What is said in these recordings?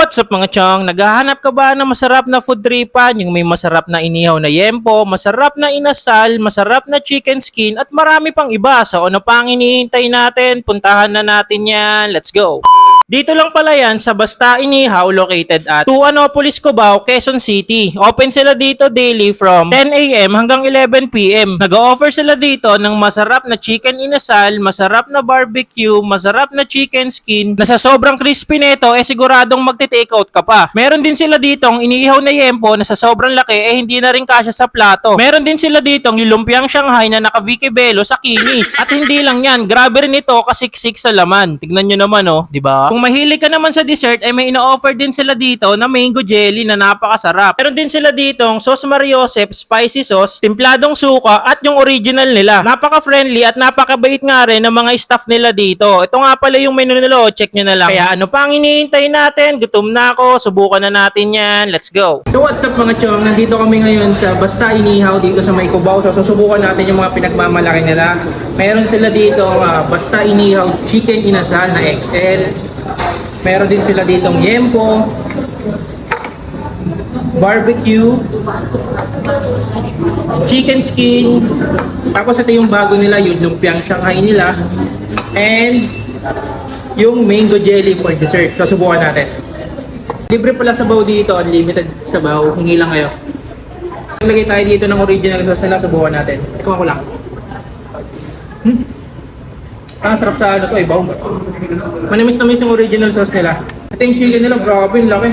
What's up mga chong? Naghahanap ka ba ng masarap na food tripan? Yung may masarap na inihaw na yempo, masarap na inasal, masarap na chicken skin, at marami pang iba. So ano pa ang inihintay natin? Puntahan na natin yan. Let's go! Dito lang pala yan sa Basta Inihaw located at 2 Anopolis, Cubao, Quezon City. Open sila dito daily from 10 a.m. hanggang 11 p.m. Nag-offer sila dito ng masarap na chicken inasal, masarap na barbecue, masarap na chicken skin, na sa sobrang crispy nito eh siguradong magte-take ka pa. Meron din sila ditong inihaw na yempo na sa sobrang laki eh hindi na rin kasya sa plato. Meron din sila ditong yung Shanghai na naka Vicky Belo sa kinis. At hindi lang yan, grabe rin ito kasiksik sa laman. Tignan nyo naman oh, di ba? Kung mahilig ka naman sa dessert, ay may ino-offer din sila dito na mango jelly na napakasarap. Meron din sila ditong sauce Mariosep spicy sauce, timpladong suka at yung original nila. Napaka-friendly at napakabait nga rin ng mga staff nila dito. Ito nga pala yung menu nila, oh, check nyo na lang. Kaya ano pa ang hinihintay natin? Gutom na ako, subukan na natin yan. Let's go! So what's up mga chong? Nandito kami ngayon sa Basta Inihaw dito sa May Cubao. So susubukan natin yung mga pinagmamalaki nila. Meron sila dito ah, Basta Inihaw Chicken Inasal na XL. Meron din sila ditong Yempo, barbecue, chicken skin, tapos ito yung bago nila, yung lumpiang Shanghai nila, and yung mango jelly for dessert. So, subukan natin. Libre pala sabaw dito, unlimited sabaw. Hingi lang kayo. Lagay tayo dito ng original sauce nila, subukan natin. Ikaw ko lang. Hmm. Ah, sarap sa ano to, ibaw. Manamis namis yung original sauce nila. Ito yung chicken nila, grabe, ang laki.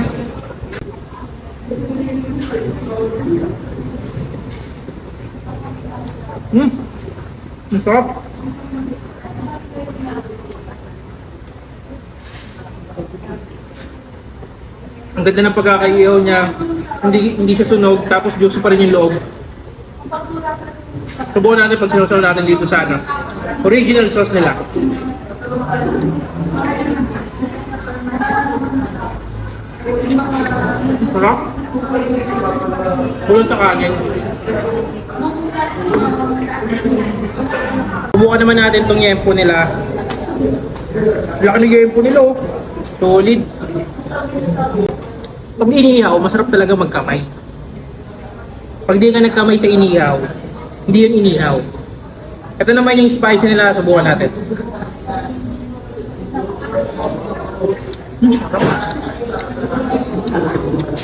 Hmm. Ang sarap. Ang ganda ng pagkakaiyaw niya. Hindi hindi siya sunog tapos juicy pa rin yung loob. Subukan natin pag sinusaw natin dito sa ano. Original sauce nila. Sarap. Bulon sa kanin. Subukan naman natin tong yempo nila. Laki ng yempo nila oh. Solid. Pag inihaw, masarap talaga magkamay. Pag di ka nagkamay sa inihaw, hindi yun inihaw. Ito naman yung spicy nila, subukan natin. Hmm, sarap.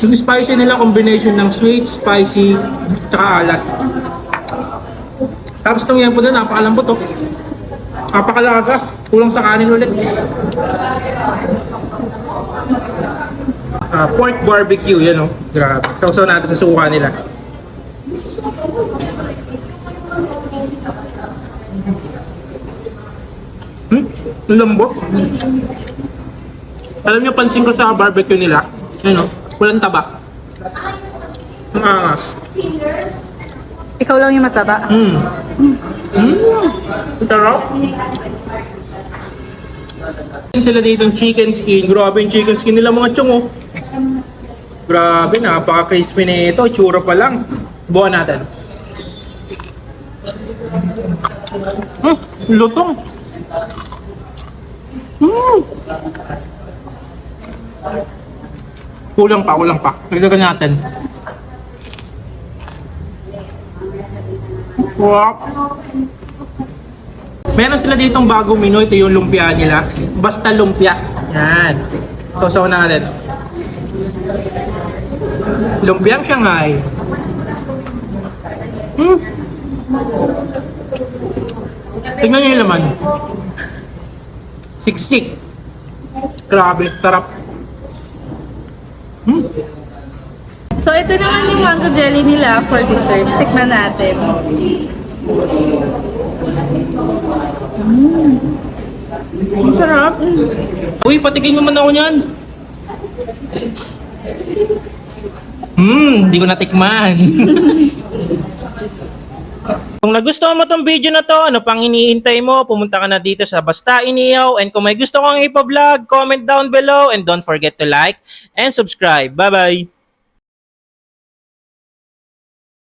Yung spicy nila, combination ng sweet, spicy, tsaka alat. Tapos itong yempo na, napakalambot oh. Napakalasa. Kulang sa kanin ulit. Ah, pork barbecue, yan oh. Grabe. Sausaw natin sa suka nila. Hmm? Lambot. Alam niyo, pansin ko sa barbecue nila, ano, walang taba. Ang angas. Ikaw lang yung mataba. Mm. Mm. Sarap. Sila dito yung chicken skin. Grabe yung chicken skin nila mga chong oh. Grabe, napaka-crispy na ito. Tsura pa lang. Buwan natin. Hmm, lutong. Kulang pa, kulang pa. Nagdagan natin. Wow. Meron sila ditong bagong menu. Ito yung lumpia nila. Basta lumpia. Yan. Tosaw natin. Lumpiang Shanghai. Hmm. Tingnan nyo yung laman. Siksik. Grabe, sarap. Hmm. So, ito naman yung mango jelly nila for dessert. Tikman natin. Ang sarap. Uy, patikin mo man ako niyan. Hmm, hindi ko natikman. Kung nagustuhan mo tong video na to, ano pang iniintay mo, pumunta ka na dito sa Basta Iniyaw. And kung may gusto kang ipa-vlog, comment down below. And don't forget to like and subscribe. Bye-bye!